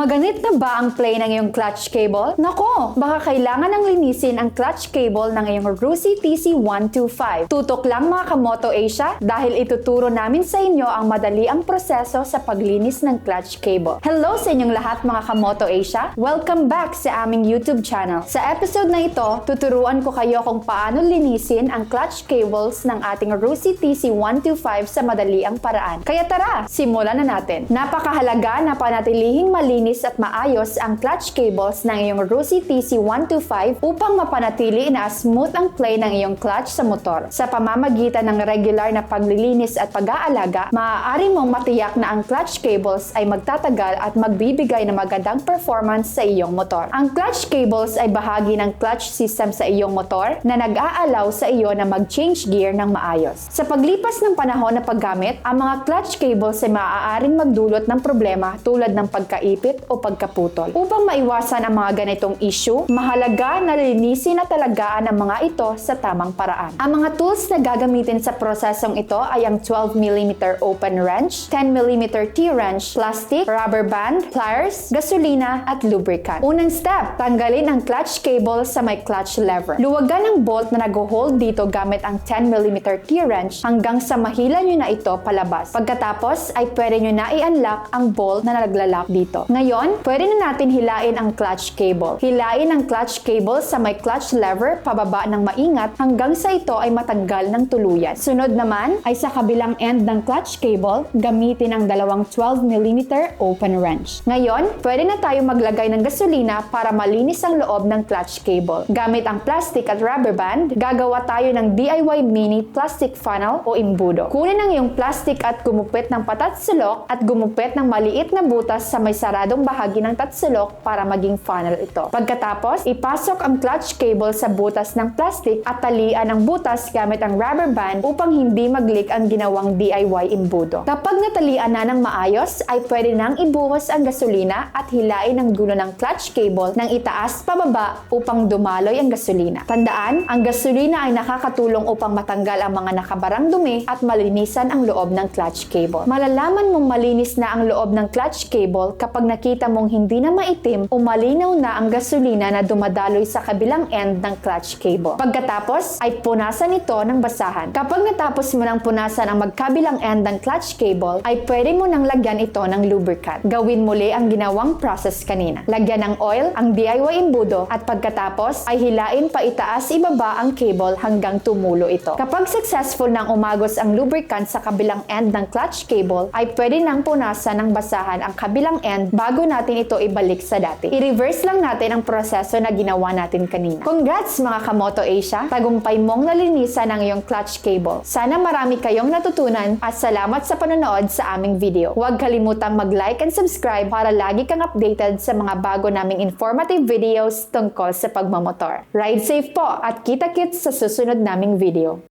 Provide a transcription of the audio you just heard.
Maganit na ba ang play ng iyong clutch cable? Nako, baka kailangan ng linisin ang clutch cable ng iyong Rusi TC125. Tutok lang mga Kamoto Asia dahil ituturo namin sa inyo ang madali ang proseso sa paglinis ng clutch cable. Hello sa inyong lahat mga Kamoto Asia! Welcome back sa aming YouTube channel. Sa episode na ito, tuturuan ko kayo kung paano linisin ang clutch cables ng ating Rusi TC125 sa madali ang paraan. Kaya tara, simulan na natin. Napakahalaga na panatilihing malinis at maayos ang clutch cables ng iyong Rusi TC125 upang mapanatili na smooth ang play ng iyong clutch sa motor. Sa pamamagitan ng regular na paglilinis at pag-aalaga, maaari mong matiyak na ang clutch cables ay magtatagal at magbibigay ng magandang performance sa iyong motor. Ang clutch cables ay bahagi ng clutch system sa iyong motor na nag-aalaw sa iyo na mag-change gear ng maayos. Sa paglipas ng panahon na paggamit, ang mga clutch cables ay maaaring magdulot ng problema tulad ng pagkaipit o pagkaputol. Upang maiwasan ang mga ganitong issue, mahalaga na linisin at talagaan ang mga ito sa tamang paraan. Ang mga tools na gagamitin sa prosesong ito ay ang 12mm open wrench, 10mm T-wrench, plastic, rubber band, pliers, gasolina, at lubricant. Unang step, tanggalin ang clutch cable sa may clutch lever. Luwagan ang bolt na nag-hold dito gamit ang 10mm T-wrench hanggang sa mahila nyo na ito palabas. Pagkatapos ay pwede nyo na i-unlock ang bolt na naglalak dito. Ngayon, pwede na natin hilain ang clutch cable. Hilain ang clutch cable sa may clutch lever pababa ng maingat hanggang sa ito ay matanggal ng tuluyan. Sunod naman ay sa kabilang end ng clutch cable, gamitin ang dalawang 12mm open wrench. Ngayon, pwede na tayo maglagay ng gasolina para malinis ang loob ng clutch cable. Gamit ang plastic at rubber band, gagawa tayo ng DIY mini plastic funnel o imbudo. Kunin ang iyong plastic at gumupit ng patatsulok at gumupit ng maliit na butas sa may saradong bahagi ng tatsulok para maging funnel ito. Pagkatapos, ipasok ang clutch cable sa butas ng plastic at talian ang butas gamit ang rubber band upang hindi mag-leak ang ginawang DIY imbudo. Kapag natalian na ng maayos, ay pwede nang ibuhos ang gasolina at hilain ang dulo ng clutch cable ng itaas pababa upang dumaloy ang gasolina. Tandaan, ang gasolina ay nakakatulong upang matanggal ang mga nakabarang dumi at malinisan ang loob ng clutch cable. Malalaman mong malinis na ang loob ng clutch cable kapag nakita mong hindi na maitim o malinaw na ang gasolina na dumadaloy sa kabilang end ng clutch cable. Pagkatapos ay punasan ito ng basahan. Kapag natapos mo ng punasan ang magkabilang end ng clutch cable, ay pwede mo nang lagyan ito ng lubricant. Gawin muli ang ginawang process kanina. Lagyan ng oil ang DIY imbudo at pagkatapos ay hilain pa itaas ibaba ang cable hanggang tumulo ito. Kapag successful nang umagos ang lubricant sa kabilang end ng clutch cable, ay pwede nang punasan ng basahan ang kabilang end bago natin ito ibalik sa dati. I-reverse lang natin ang proseso na ginawa natin kanina. Congrats mga Kamoto Asia! Tagumpay mong nalinisan ang iyong clutch cable. Sana marami kayong natutunan at salamat sa panonood sa aming video. Huwag kalimutang mag-like and subscribe para lagi kang updated sa mga bago naming informative videos tungkol sa pagmamotor. Ride safe po at kita-kits sa susunod naming video.